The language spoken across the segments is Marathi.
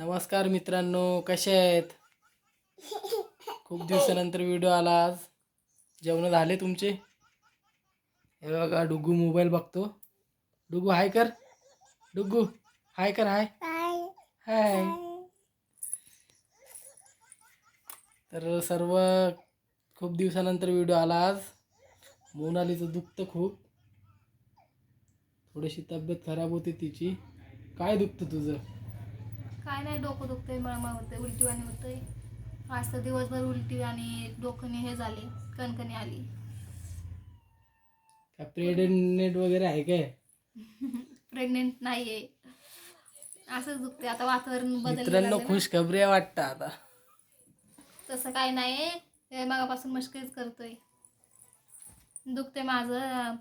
नमस्कार मित्रांनो कसे आहेत? खूप दिवसानंतर व्हिडिओ आला आज. जेवण झाले तुमचे? हे बघा डुग्गू मोबाईल बघतो. डुग्गू हाय कर. डुग्गू हाय कर हाय हाय तर सर्व खूप दिवसानंतर व्हिडिओ आला आज. मोनालीचं दुखतं खूप. थोडीशी तब्येत खराब होती तिची. काय दुखतं तुझं? काय नाही डोकं दुखतंय मळमळ होतंय उलटीवाणी होतंय. आज तर दिवसभर उलटी आणि डोकं हे झाले कणकणी आली. प्रेग्नेंट वगैरे आहे काय? प्रेग्नेंट नाहीये. असंच दुखते आता वातावरण मित्रांनो बदललं खुश खबरी वाटतं आता. तसं काय नाही मागापासून मस्करीच करतोय. दुखते माझं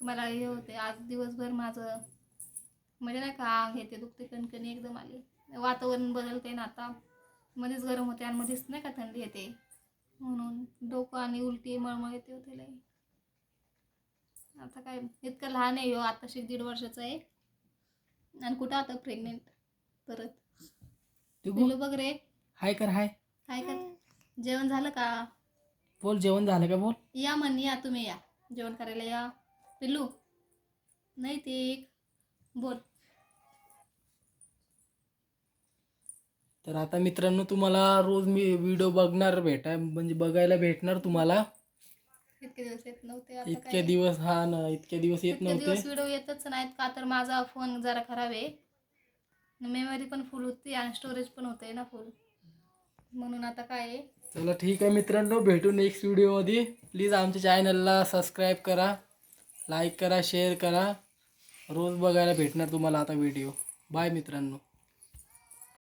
मला हे होते आज दिवसभर माझं म्हणजे नाही का अंग हे ते दुखते कणकणी एकदम आली. वातावरण बदलते ना आता. मध्येच गरम होते आणि मध्येच नाही का थंडी येते. म्हणून डोकं आणि उलटी मळमळ येते होते लई आता काय इतकं लहान आहे हो आताशी दीड वर्षाचं आहे. आणि कुठं आता प्रेग्नेंट परत. पिल्लू बघ रे. हाय कर हाय. काय कर. जेवण झालं का? बोल जेवण झालं का बोल? या म्हण या तुम्ही या. जेवण करायला या. पिल्लू. नाही ते बोल. तर आता मित्रांनो तुम्हाला रोज मी व्हिडिओ बघणार भेटा म्हणजे बघायला भेटणार तुम्हाला. इतके दिवस येत नव्हते आता इतके काय दिवस हा ना इतके दिवस येत इतके नव्हते. दिवस व्हिडिओ येतच नाहीत का? तर माझा फोन जरा खराब आहे. मेमरी पण फुल होती आणि स्टोरेज पण होते ना फुल म्हणून आता काय आहे? चला ठीक आहे मित्रांनो भेटू नेक्स्ट व्हिडिओमध्ये प्लीज आमच्या चॅनलला सबस्क्राईब करा लाईक करा शेअर करा. रोज बघायला भेटणार तुम्हाला आता व्हिडिओ बाय मित्रांनो.